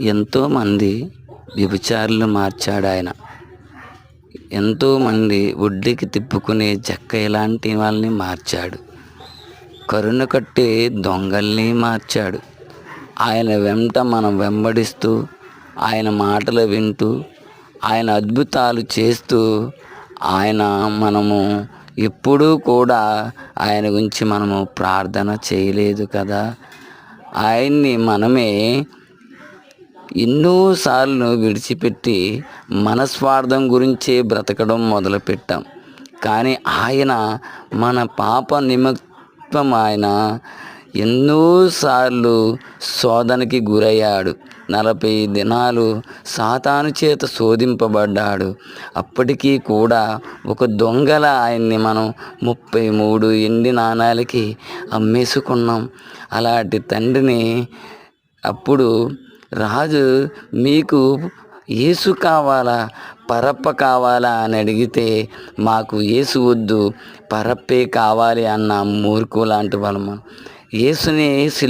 ఎంతోమంది వ్యభిచారులు మార్చాడు ఆయన. ఎంతోమంది ఒడ్డుకి తిప్పుకునే చెక్క ఇలాంటి వాళ్ళని మార్చాడు. కరుణ కట్టే దొంగల్ని మార్చాడు. ఆయన వెంట మనం వెంబడిస్తూ ఆయన మాటలు వింటూ ఆయన అద్భుతాలు చేస్తూ ఆయన మనము ఎప్పుడూ కూడా ఆయన గురించి మనము ప్రార్థన చేయలేదు కదా. ఆయన్ని మనమే ఎన్నోసార్లు విడిచిపెట్టి మనస్వార్థం గురించే బ్రతకడం మొదలుపెట్టాం. కానీ ఆయన మన పాప నిమిత్తం ఆయన ఎన్నోసార్లు శోధనకి గురయ్యాడు. నలభై దినాలు సాతాను చేత శోధింపబడ్డాడు. అప్పటికీ కూడా ఒక దొంగల ఆయన్ని మనం ముప్పై మూడు ఎండి నాణాలకి అమ్మేసుకున్నాం. అలాంటి తండ్రిని అప్పుడు రాజు మీకు యేసు కావాలా? పరప్ప కావాలా? అని అడిగితే మాకు యేసు వద్దు పరప్పే కావాలి అన్న మూర్ఖు లాంటి వాళ్ళం యేసుని సిలువ